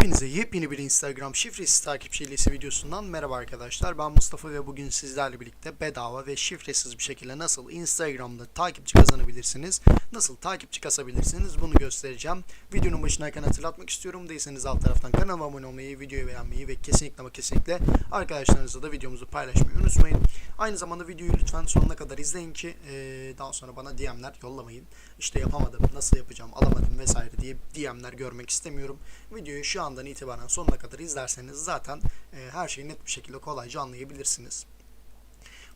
Hepinize yepyeni bir Instagram şifresiz takipçi hilesi videosundan merhaba arkadaşlar. Ben Mustafa ve bugün sizlerle birlikte bedava ve şifresiz bir şekilde nasıl Instagram'da takipçi kazanabilirsiniz, nasıl takipçi kasabilirsiniz bunu göstereceğim. Videonun başındayken hatırlatmak istiyorum. Değilseniz alt taraftan kanalıma abone olmayı, videoyu beğenmeyi ve kesinlikle ama kesinlikle arkadaşlarınızla da videomuzu paylaşmayı unutmayın. Aynı zamanda videoyu lütfen sonuna kadar izleyin ki eee, daha sonra bana DM'ler yollamayın. İşte yapamadım, nasıl yapacağım, alamadım vesaire diye DM'ler görmek istemiyorum. Videoyu şu andan itibaren sonuna kadar izlerseniz zaten e, her şeyi net bir şekilde kolayca anlayabilirsiniz.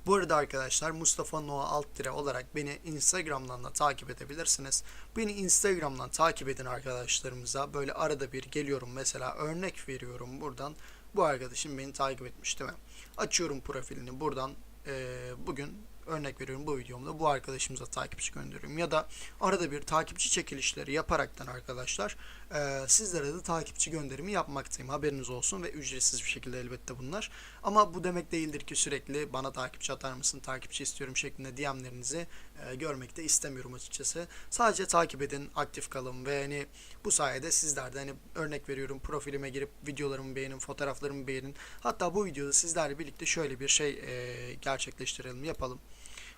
Bu arada arkadaşlar Mustafa Noah Alttire olarak beni Instagram'dan da takip edebilirsiniz. Beni Instagram'dan takip edin arkadaşlarımıza. Böyle arada bir geliyorum mesela örnek veriyorum buradan. Bu arkadaşım beni takip etmiş değil mi? Açıyorum profilini buradan e, bugün örnek veriyorum bu videomda bu arkadaşımıza takipçi gönderiyorum. Ya da arada bir takipçi çekilişleri yaparaktan arkadaşlar e, sizlere de takipçi gönderimi yapmaktayım. Haberiniz olsun ve ücretsiz bir şekilde elbette bunlar. Ama bu demek değildir ki sürekli bana takipçi atar mısın, takipçi istiyorum şeklinde DM'lerinizi e, görmek de istemiyorum açıkçası. Sadece takip edin, aktif kalın ve hani bu sayede sizler de hani örnek veriyorum profilime girip videolarımı beğenin, fotoğraflarımı beğenin. Hatta bu videoda sizlerle birlikte şöyle bir şey e, gerçekleştirelim, yapalım.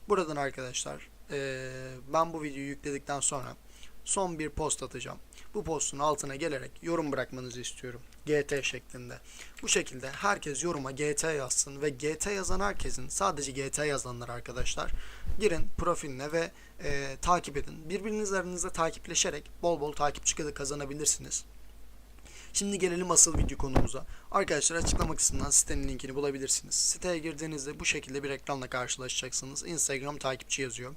Buradan arkadaşlar e, ben bu videoyu yükledikten sonra son bir post atacağım. Bu postun altına gelerek yorum bırakmanızı istiyorum. GT şeklinde. Bu şekilde herkes yoruma GT yazsın ve GT yazan herkesin sadece GT yazanlar arkadaşlar girin profiline ve e, takip edin. Birbiriniz aranızda takipleşerek bol bol takipçi kazanabilirsiniz. Şimdi gelelim asıl video konumuza. Arkadaşlar açıklama kısmından sitenin linkini bulabilirsiniz. Siteye girdiğinizde bu şekilde bir ekranla karşılaşacaksınız. Instagram takipçi yazıyor.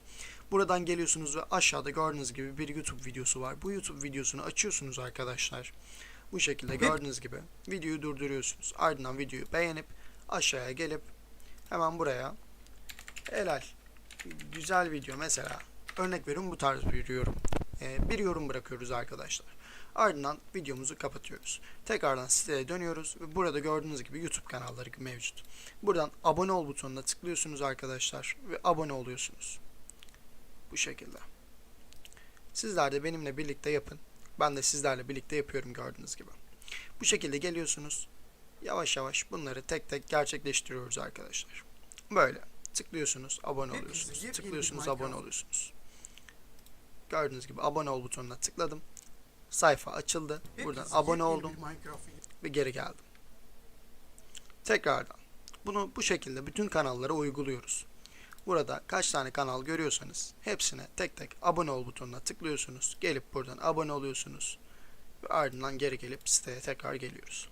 Buradan geliyorsunuz ve aşağıda gördüğünüz gibi bir YouTube videosu var. Bu YouTube videosunu açıyorsunuz arkadaşlar. Bu şekilde gördüğünüz gibi videoyu durduruyorsunuz. Ardından videoyu beğenip aşağıya gelip hemen buraya helal güzel video mesela örnek veriyorum bu tarz bir yorum. Ee, bir yorum bırakıyoruz arkadaşlar. Ardından videomuzu kapatıyoruz. Tekrardan siteye dönüyoruz ve burada gördüğünüz gibi YouTube kanalları mevcut. Buradan abone ol butonuna tıklıyorsunuz arkadaşlar ve abone oluyorsunuz. Bu şekilde. Sizler de benimle birlikte yapın. Ben de sizlerle birlikte yapıyorum gördüğünüz gibi. Bu şekilde geliyorsunuz. Yavaş yavaş bunları tek tek gerçekleştiriyoruz arkadaşlar. Böyle tıklıyorsunuz, abone oluyorsunuz. Tıklıyorsunuz, abone oluyorsunuz. Gördüğünüz gibi abone ol butonuna tıkladım. Sayfa açıldı. Buradan abone oldum ve geri geldim. Tekrardan. Bunu bu şekilde bütün kanallara uyguluyoruz. Burada kaç tane kanal görüyorsanız hepsine tek tek abone ol butonuna tıklıyorsunuz. Gelip buradan abone oluyorsunuz. Ve ardından geri gelip siteye tekrar geliyoruz.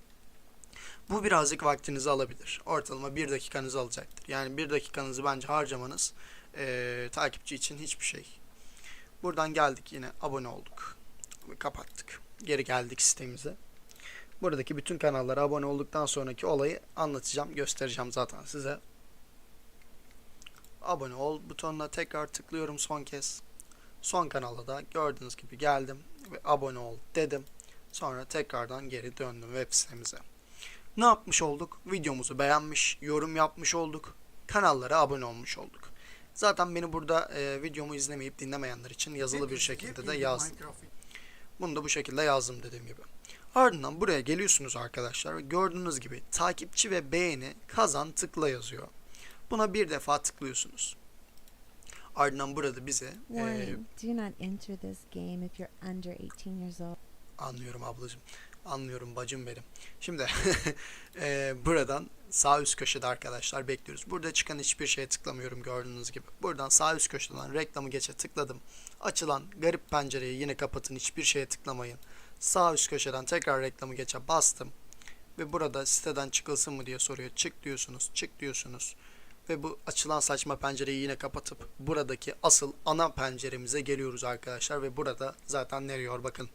Bu birazcık vaktinizi alabilir. Ortalama bir dakikanızı alacaktır. Yani bir dakikanızı bence harcamanız eee, takipçi için hiçbir şey. Buradan geldik yine abone olduk. Kapattık. Geri geldik sitemize. Buradaki bütün kanallara abone olduktan sonraki olayı anlatacağım, göstereceğim zaten size. Abone ol butonuna tekrar tıklıyorum son kez. Son kanala da gördüğünüz gibi geldim ve abone ol dedim. Sonra tekrardan geri döndüm web sitemize. Ne yapmış olduk? Videomuzu beğenmiş, yorum yapmış olduk. Kanallara abone olmuş olduk. Zaten beni burada e, videomu izlemeyip dinlemeyenler için yazılı bir şekilde de yazdım. Bunu da bu şekilde yazdım dediğim gibi. Ardından buraya geliyorsunuz arkadaşlar gördüğünüz gibi takipçi ve beğeni kazan tıkla yazıyor. Buna bir defa tıklıyorsunuz. Ardından burada bize e, Warning, do not enter this game if you're under 18 years old. Anlıyorum ablacığım. Anlıyorum bacım benim. Şimdi e, buradan sağ üst köşede arkadaşlar bekliyoruz. Burada çıkan hiçbir şeye tıklamıyorum gördüğünüz gibi. Buradan sağ üst köşeden reklamı geçe tıkladım. Açılan garip pencereyi yine kapatın. Hiçbir şeye tıklamayın. Sağ üst köşeden tekrar reklamı geçe bastım. Ve burada siteden çıkılsın mı diye soruyor. Çık diyorsunuz. Çık diyorsunuz. Ve bu açılan saçma pencereyi yine kapatıp buradaki asıl ana penceremize geliyoruz arkadaşlar. Ve burada zaten ne diyor bakın.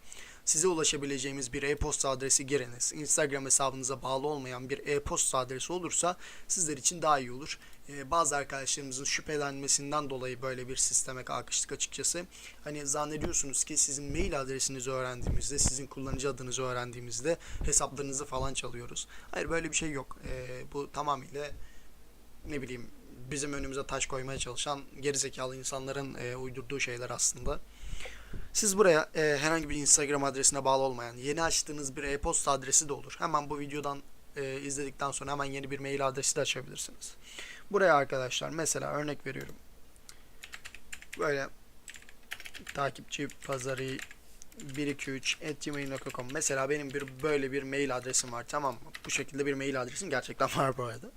Size ulaşabileceğimiz bir e-posta adresi giriniz. Instagram hesabınıza bağlı olmayan bir e-posta adresi olursa sizler için daha iyi olur. Ee, bazı arkadaşlarımızın şüphelenmesinden dolayı böyle bir sisteme kalkıştık açıkçası. Hani zannediyorsunuz ki sizin mail adresinizi öğrendiğimizde, sizin kullanıcı adınızı öğrendiğimizde hesaplarınızı falan çalıyoruz. Hayır böyle bir şey yok. Ee, bu tamamıyla ne bileyim bizim önümüze taş koymaya çalışan gerizekalı insanların e, uydurduğu şeyler aslında. Siz buraya e, herhangi bir Instagram adresine bağlı olmayan yeni açtığınız bir e-posta adresi de olur. Hemen bu videodan e, izledikten sonra hemen yeni bir mail adresi de açabilirsiniz. Buraya arkadaşlar mesela örnek veriyorum. Böyle takipçi pazarı 123@gmail.com Mesela benim bir böyle bir mail adresim var tamam mı? Bu şekilde bir mail adresim gerçekten var bu arada.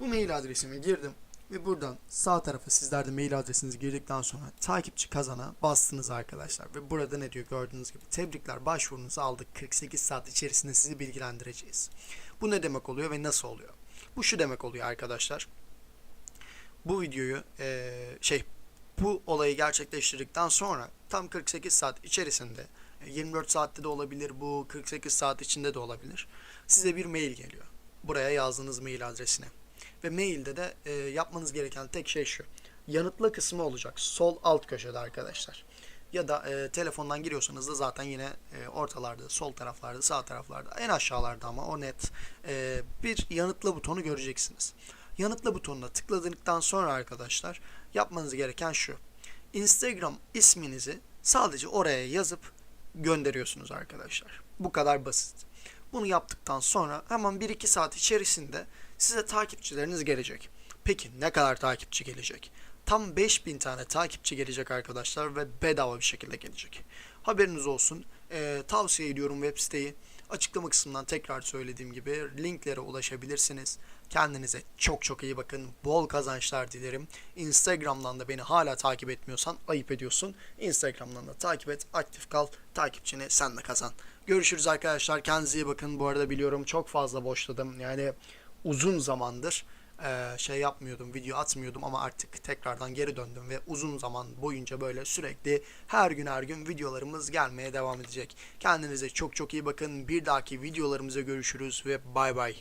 Bu mail adresime girdim ve buradan sağ tarafa sizler de mail adresinizi girdikten sonra takipçi kazana bastınız arkadaşlar ve burada ne diyor gördüğünüz gibi tebrikler başvurunuzu aldık 48 saat içerisinde sizi bilgilendireceğiz. Bu ne demek oluyor ve nasıl oluyor? Bu şu demek oluyor arkadaşlar. Bu videoyu eee, şey bu olayı gerçekleştirdikten sonra tam 48 saat içerisinde e, 24 saatte de olabilir bu 48 saat içinde de olabilir. Size bir mail geliyor. Buraya yazdığınız mail adresine. Ve mailde de e, yapmanız gereken tek şey şu. Yanıtla kısmı olacak. Sol alt köşede arkadaşlar. Ya da e, telefondan giriyorsanız da zaten yine e, ortalarda, sol taraflarda, sağ taraflarda, en aşağılarda ama o net e, bir yanıtla butonu göreceksiniz. Yanıtla butonuna tıkladıktan sonra arkadaşlar yapmanız gereken şu. Instagram isminizi sadece oraya yazıp gönderiyorsunuz arkadaşlar. Bu kadar basit. Bunu yaptıktan sonra hemen 1-2 saat içerisinde size takipçileriniz gelecek. Peki ne kadar takipçi gelecek? Tam 5000 tane takipçi gelecek arkadaşlar ve bedava bir şekilde gelecek. Haberiniz olsun. Ee, tavsiye ediyorum web siteyi. Açıklama kısmından tekrar söylediğim gibi linklere ulaşabilirsiniz. Kendinize çok çok iyi bakın. Bol kazançlar dilerim. Instagram'dan da beni hala takip etmiyorsan ayıp ediyorsun. Instagram'dan da takip et, aktif kal. Takipçini sen de kazan. Görüşürüz arkadaşlar. Kendinize iyi bakın. Bu arada biliyorum çok fazla boşladım. Yani uzun zamandır eee, şey yapmıyordum, video atmıyordum ama artık tekrardan geri döndüm ve uzun zaman boyunca böyle sürekli her gün her gün videolarımız gelmeye devam edecek. Kendinize çok çok iyi bakın. Bir dahaki videolarımıza görüşürüz ve bay bay.